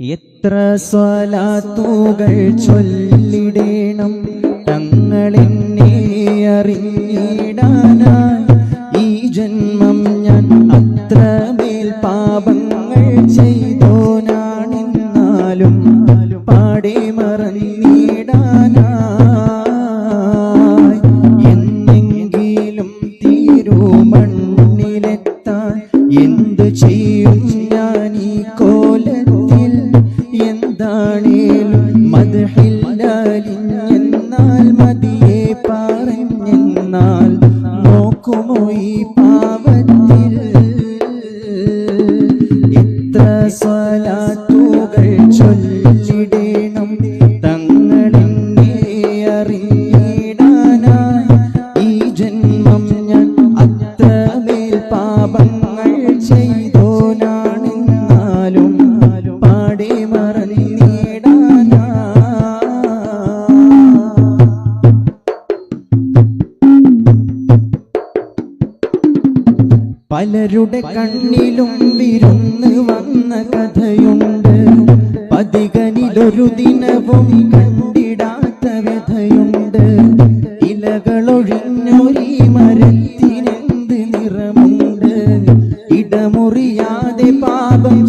എത്ര സ്വലാത്തുകൾ ചൊല്ലിടേണം തങ്ങളെന്നെ അറിഞ്ഞിടാനായി. ഈ ജന്മം ഞാൻ അത്രമേൽ പാപങ്ങൾ ചെയ്തോനാണെന്നാലും പാടെ മറന്നിടാനായി. എന്നെങ്കിലും തീരുമണ്ണിലെത്താൻ എന്തു ചെയ്യും? ഈ ഈ ജന്മം ഞാൻ അത്രമേൽ പാപങ്ങൾ ചെയ്തോനാണെന്നാലും പലരുടെ കണ്ണിലും വിരുന്ന് വന്ന കഥയുണ്ട്. പതികനിലൊരു ദിനവും കണ്ടിടാത്ത വ്യഥയുണ്ട്. ഇലകളൊഴിഞ്ഞൊരി മരത്തിനെന്ത് നിറമുണ്ട്. ഇടമുറിയാതെ പാപം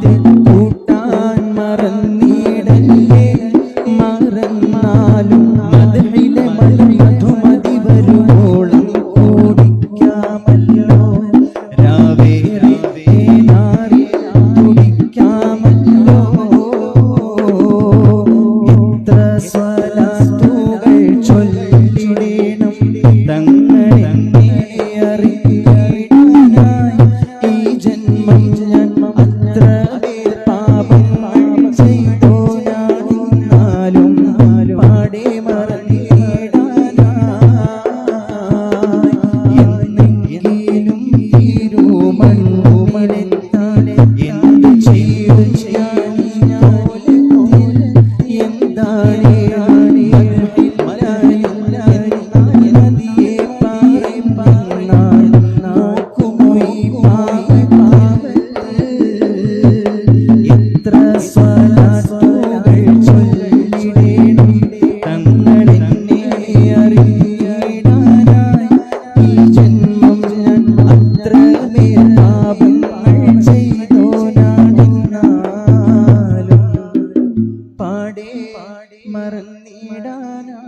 দিন അത്രമേൽ പാപങ്ങൾ ചെയ്തോനാണെന്നാലും പാടെ മറന്നിടാനാ